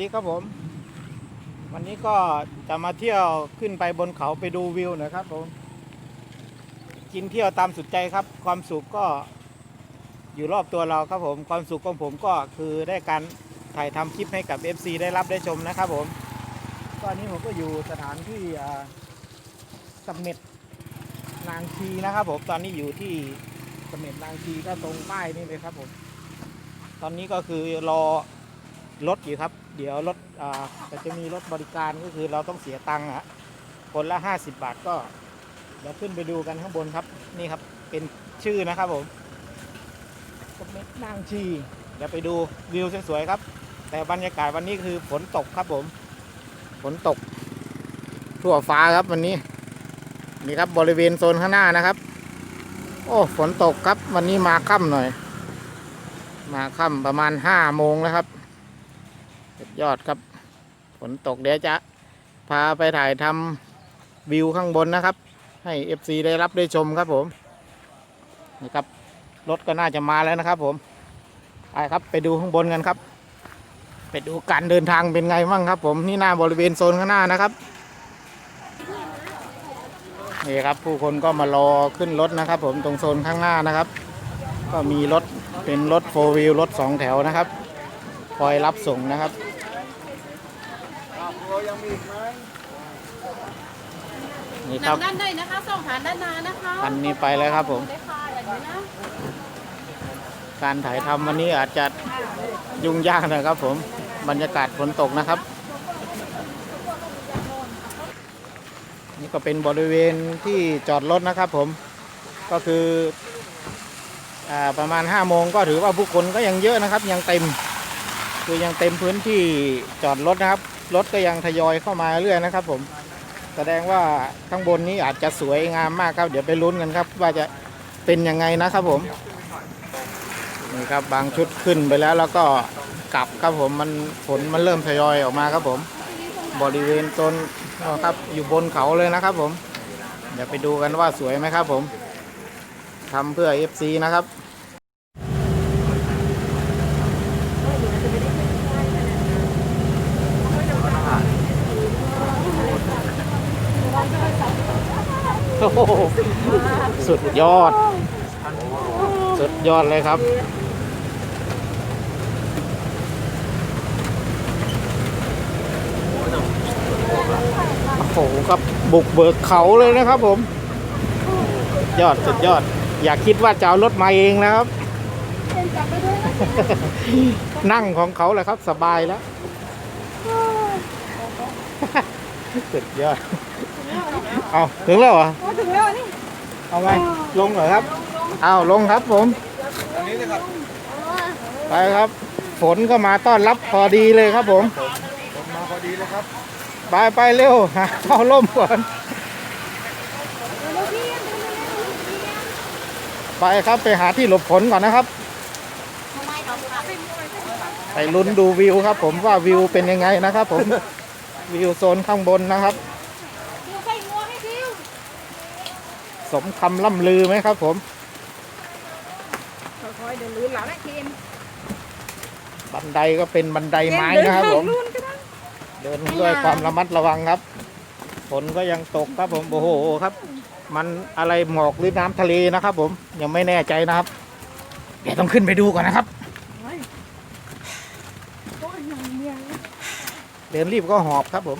วัสดีครับผม วันนี้ก็จะมาเที่ยวขึ้นไปบนเขาไปดูวิวหนะครับผม กินเที่ยวตามสุดใจครับ ความสุขก็อยู่รอบตัวเราครับผม ความสุขของผมก็คือได้การถ่ายทำคลิปให้กับ FC ได้รับได้ชมนะครับผม ตอนนี้ผมก็อยู่สถานที่สมเม็ดนางชีนะครับผม ตอนนี้อยู่ที่สมเม็ดนางชีก็ตรงป้ายนี่เลยครับผม ตอนนี้ก็คือรอรถอยู่ครับ เดี๋ยวรถอ่าแต่จะมีรถบริการก็คือเราต้องเสียตังค์ฮะคนละ 50 บาทก็เดี๋ยวขึ้นไปดูกันข้างบนครับนี่ครับเป็นชื่อนะครับผมก็เม็ดนางชีเดี๋ยวไปดูวิวสวยๆครับ แต่บรรยากาศวันนี้คือฝนตกครับผมฝนตก ทั่วฟ้าครับวันนี้ นี่ครับบริเวณโซนข้างหน้านะครับ โอ้ฝนตกครับวันนี้มาค่ำหน่อย มาค่ำประมาณห้าโมงแล้วครับ สุดยอดครับฝนตกเดี๋ยวจะพาไปถ่ายทำวิวข้างบนนะครับ ให้ FC ได้รับได้ชมครับผมนี่ครับรถก็น่าจะมาแล้วนะครับ ผมไปครับไปดูข้างบนกันครับ ไปดูการเดินทางเป็นไงบ้างครับ ผมนี่หน้าบริเวณโซนข้างหน้านะครับนี่ครับผู้คนก็มารอขึ้นรถนะครับ ผมตรงโซนข้างหน้านะครับ ก็มีรถเป็นรถโฟวิลรถสองแถวนะครับ คอยรับส่งนะครับ นี่ครับนั่งด้านในนะคะส่องผ่านด้านหน้านะคะอันนี้ไปแล้วครับผม ได้ค่ะอย่างนี้นะการถ่ายทำวันนี้อาจจะยุ่งยากหนะครับผม บรรยากาศฝนตกนะครับ นี่ก็เป็นบริเวณที่จอดรถนะครับผม ก็คืออาประมาณ5้าโมงก็ถือว่าผู้คนก็ยังเยอะนะครับ ยังเต็ม คือยังเต็มพื้นที่จอดรถนะครับ รถก็ยังทยอยเข้ามาเรื่อยนะครับ ผม แสดงว่าข้างบนนี้อาจจะสวยงามมากครับ เดี๋ยวไปลุ้นกันครับ ว่าจะเป็นยังไงนะครับ ผมนี่ครับบางชุดขึ้นไปแล้วแล้วก็กลับครับผมมันฝนมันเริ่มทยอยออกมาครับผม บริเวณต้นครับอยู่บนเขาเลยนะครับ ผม เดี๋ยวไปดูกันว่าสวยไหมครับ ผมทำเพื่อ FC นะครับ โอ้โหสุดยอด สุดยอดเลยครับ โอ้โหครับบุกเบิกเขาเลยนะครับผม ยอดสุดยอด อย่าคิดว่าจะเอารถมาเองนะครับ นั่งของเขาเลยครับสบายแล้วสุดยอด เอาถึงแล้วเหรอถึงแล้วนี่เอาไงลงเหรอครับเอาลงครับผมไปครับ ฝนก็มาต้อนรับพอดีเลยครับผมมาพอดีเลยครับไปไปเร็วหาเข้าร่มก่อนไปครับไปหาที่หลบฝนก่อนนะครับ ไปลุ้นดูวิวครับ ผมว่าวิวเป็นยังไงนะครับ ผมวิวโซนข้างบนนะครับ ใส่งัวให้ดิว สมคำล่ำลือไหมครับผมค่อยๆเดินลื่นหลังนะทีมบันไดก็เป็นบันไดไม้นะครับผมลื่นก็ได้เดินด้วยความระมัดระวังครับฝนก็ยังตกครับผมโอ้โหครับ มันอะไรหมอกหรือน้ำทะเลนะครับ ผมยังไม่แน่ใจนะครับเดี๋ยวต้องขึ้นไปดูก่อนนะครับโอ้ยยังเมียเดินรีบก็หอบครับผม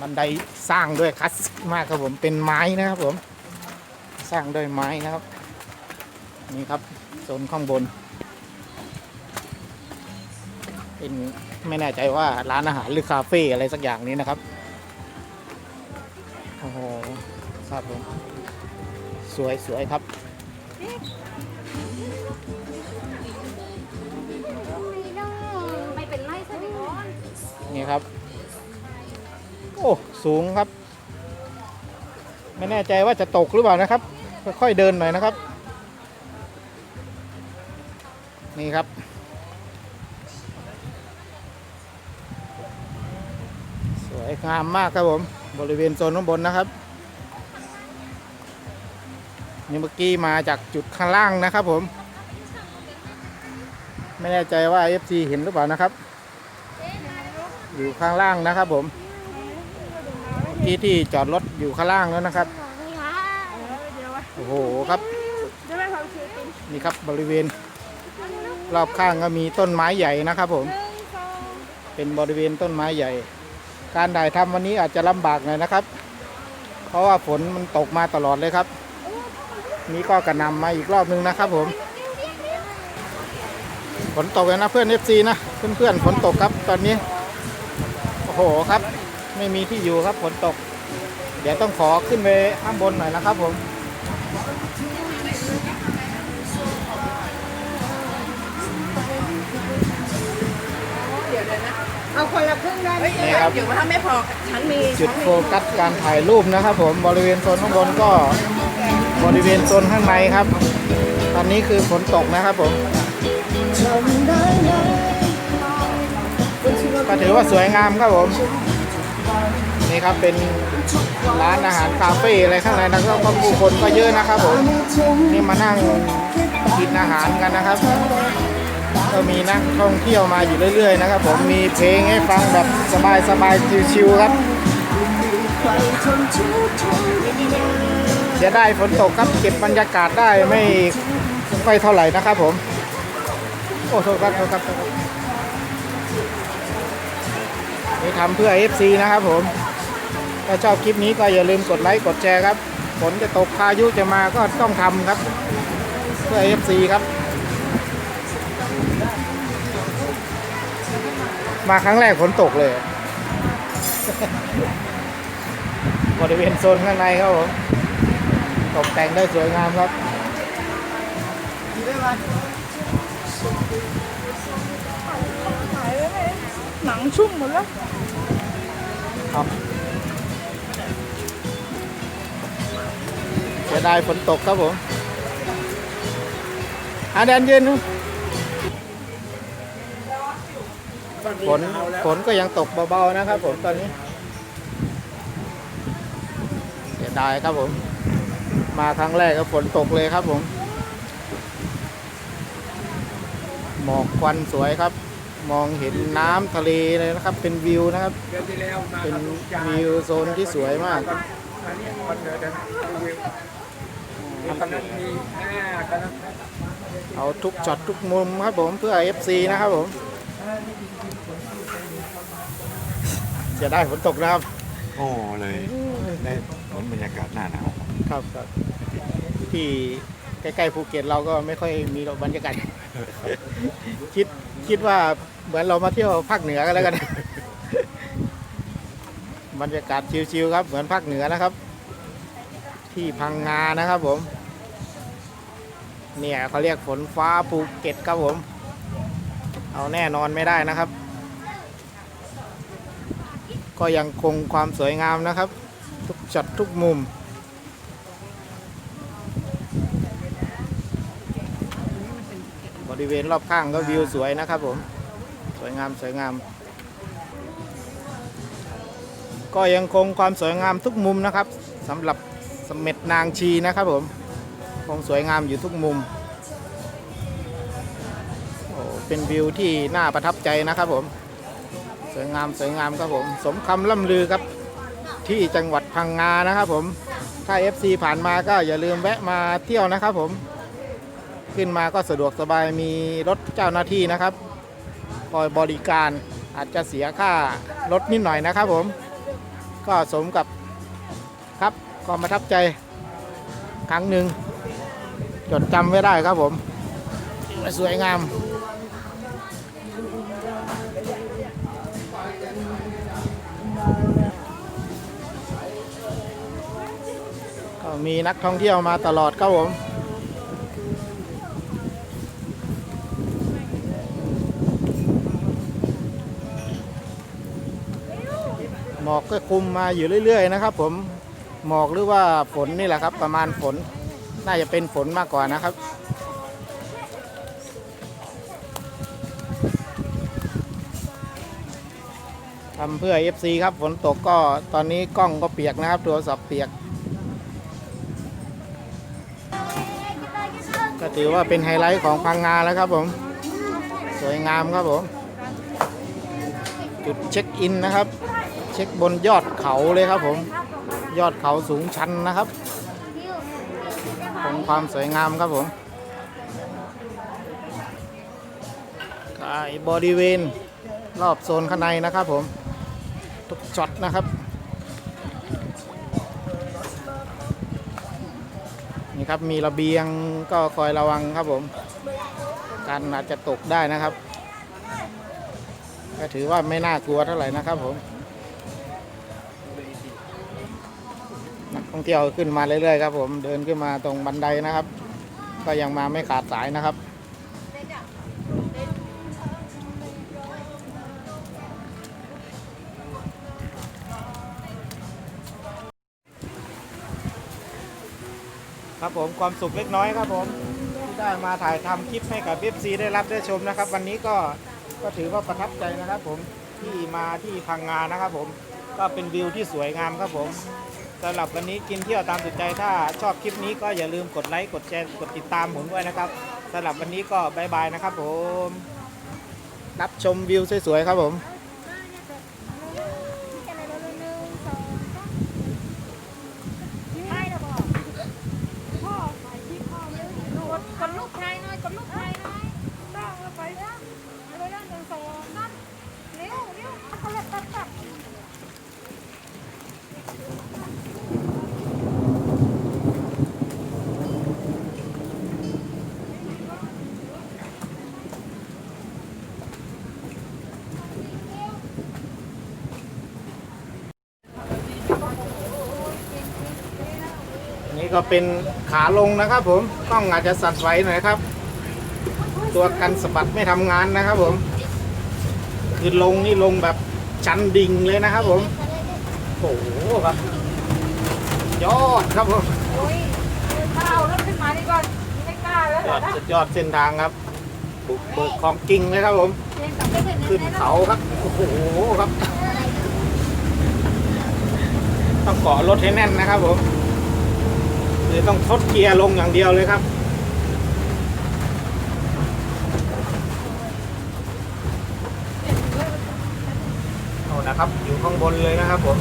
บันไดสร้างด้วยคลาสสิกมากครับผมเป็นไม้นะครับผม สร้างด้วยไม้นะครับ นี่ครับโซนข้างบน เป็นไม่แน่ใจว่าร้านอาหารหรือคาเฟ่อะไรสักอย่างนี้นะครับ โอ้โหครับผมสวยสวยครับไม่เป็นไรสักนิดก่อนนี่ครับ โอ้ สูงครับ ไม่แน่ใจว่าจะตกหรือเปล่านะครับ ค่อยๆเดินหน่อยนะครับ นี่ครับ สวยงามมากครับผม บริเวณโซนข้างบนนะครับ นี่เมื่อกี้มาจากจุดข้างล่างนะครับผม ไม่แน่ใจว่า FC เห็นหรือเปล่านะครับ อยู่ข้างล่างนะครับผมเมื่อกี้ที่จอดรถอยู่ข้างล่างแล้วนะครับ โอ้โหครับเดี๋ยวแม่ขอซื้อตินนี่ครับบริเวณ รอบข้างก็มีต้นไม้ใหญ่นะครับผมหนึ่งสองเป็นบริเวณต้นไม้ใหญ่ การถ่ายทำวันนี้อาจจะลำบากหน่อยนะครับ เพราะว่าฝนมันตกมาตลอดเลยครับ นี่ก็กระหนำมาอีกรอบนึงนะครับผม ฝนตกแล้วนะเพื่อน FC นะเพื่อนๆฝนตกครับตอนนี้ โอ้โหครับ ไม่มีที่อยู่ครับฝนตก เดี๋ยวต้องขอขึ้นไปข้างบนหน่อยนะครับผม เอาคนละครึ่งได้ไหมนี่ครับเดี๋ยวถ้าไม่พอฉันมีจุดโฟกัสการถ่ายรูปนะครับผมบริเวณโซนข้างบนก็บริเวณโซนข้างในครับ ตอนนี้คือฝนตกนะครับผมก็ถือว่าสวยงามครับผม นี่ครับเป็นร้านอาหารคาเฟ่อะไรข้างในนะครับก็ผู้คนก็เยอะนะครับผม นี่มานั่งกินอาหารกันนะครับ ก็มีนักท่องเที่ยวมาอยู่เรื่อยๆนะครับ ผมมีเพลงให้ฟังแบบสบายๆชิวๆครับเสียได้ฝนตกครับเก็บบรรยากาศได้ไม่ค่อยเท่าไหร่นะครับผม โอ้โทษครับโทษครับโทษครับนี่ทำเพื่อ FC นะครับผม ถ้าชอบคลิปนี้ก็อย่าลืมกดไลค์กดแชร์ครับ ฝนจะตกพายุจะมาก็ต้องทำครับ เพื่อ FC ครับ มาครั้งแรกฝนตกเลย บริเวณโซนข้างในครับผมตกแต่งได้สวยงามครับหายไปไหมหนังชุ่มหมดแล้วครับเสียดายฝนตกครับผมอาแดนยืนนะ ฝนฝนก็ยังตกเบาๆนะครับ ผมตอนนี้ เสียดายครับผม มาครั้งแรกก็ฝนตกเลยครับผม หมอกควันสวยครับ มองเห็นน้ำทะเลเลยนะครับ เป็นวิวนะครับ เป็นวิวโซนที่สวยมากเอาตอนนั้นเอาทุกช็อตทุกมุมครับผมเพื่อ FC นะครับผม จะได้ฝนตกนะครับโอ้เลยได้ผลบรรยากาศหน้าหนาวครับครับที่ใกล้ๆภูเก็ตเราก็ไม่ค่อยมีหรอกบรรยากาศคิดคิดว่าเหมือนเรามาเที่ยวภาคเหนือกันแล้วกันบรรยากาศชิลๆครับเหมือนภาคเหนือนะครับ ที่พังงานะครับผม เนี่ยเขาเรียกฝนฟ้าภูเก็ตครับผม เอาแน่นอนไม่ได้นะครับ ก็ยังคงความสวยงามนะครับ ทุกช็อตทุกมุม บริเวณรอบข้างก็วิวสวยนะครับผม สวยงามสวยงาม ก็ยังคงความสวยงามทุกมุมนะครับสำหรับเสม็ดนางชีนะครับผมคงสวยงามอยู่ทุกมุมโอ้เป็นวิวที่น่าประทับใจนะครับผม สวยงามสวยงามครับผม สมคำล่ำลือครับ ที่จังหวัดพังงานะครับผม ถ้า FC ผ่านมาก็อย่าลืมแวะมาเที่ยวนะครับผม ขึ้นมาก็สะดวกสบายมีรถเจ้าหน้าที่นะครับคอยบริการอาจจะเสียค่ารถนิดหน่อยนะครับผม ก็สมกับครับก็ประทับใจครั้งหนึ่งจดจำไว้ได้ครับผม สวยงาม ก็มีนักท่องเที่ยวมาตลอดครับผมหมอกก็คุมมาอยู่เรื่อย ๆ นะครับ ผมหมอกหรือว่าฝนนี่แหละครับ ประมาณฝนน่าจะเป็นฝนมากกว่านะครับ ทำเพื่อ FC ครับฝนตกก็ตอนนี้กล้องก็เปียกนะครับโทรศัพท์เปียก ก็ถือว่าเป็นไฮไลท์ของพังงาแล้วครับผม สวยงามครับผม จุดเช็คอินนะครับ เช็คบนยอดเขาเลยครับผม ยอดเขาสูงชันนะครับของความสวยงามครับผมบริเวณรอบโซนข้างในนะครับผม ช็อตนะครับ นี่ครับมีระเบียงก็คอยระวังครับผม การอาจจะตกได้นะครับ ก็ถือว่าไม่น่ากลัวเท่าไหร่นะครับผมนักท่องเที่ยวขึ้นมาเรื่อยๆครับผมเดินขึ้นมาตรงบันไดนะครับ ก็ยังมาไม่ขาดสายนะครับ ผมความสุขเล็กน้อยครับผมที่ได้มาถ่ายทำคลิปให้กับ FC ได้รับได้ชมนะครับ วันนี้ก็ก็ถือว่าประทับใจนะครับ ผมที่มาที่พังงานะครับ ผมก็เป็นวิวที่สวยงามครับผมสำหรับวันนี้กินเที่ยวตามสุดใจถ้าชอบคลิปนี้ก็อย่าลืมกดไลค์กดแชร์กดติดตามผมด้วยนะครับสำหรับวันนี้ก็บายบายนะครับ ผม รับชมวิวสวยๆครับผม คนลูกชายน้อยคนลูกชายน้อยต้องเอาไปนะเอาไปด้านหนึ่งสองนั่นเร็วเร็วเอาไปเลยตัดตัด นี่ ก็เป็นขาลงนะครับ ผมกล้องอาจจะสั่นไหวหน่อยครับ ตัวกันสะบัดไม่ทำงานนะครับ ผม คือลงนี่ลงแบบชันดิ่งเลยนะครับ ผมโอ้โหครับยอดครับผมโอ้ยถ้าเอารถขึ้นมานี่ก่อนไม่กล้าแล้วยอดสุดยอดเส้นทางครับบุกเบิกของจริงเลยครับผม ขึ้นเขาครับโอ้โหครับ ต้องเกาะรถให้แน่นนะครับผม เลยต้องทดเกียร์ลงอย่างเดียวเลยครับโอ้นะครับ อยู่ข้างบนเลยนะครับผม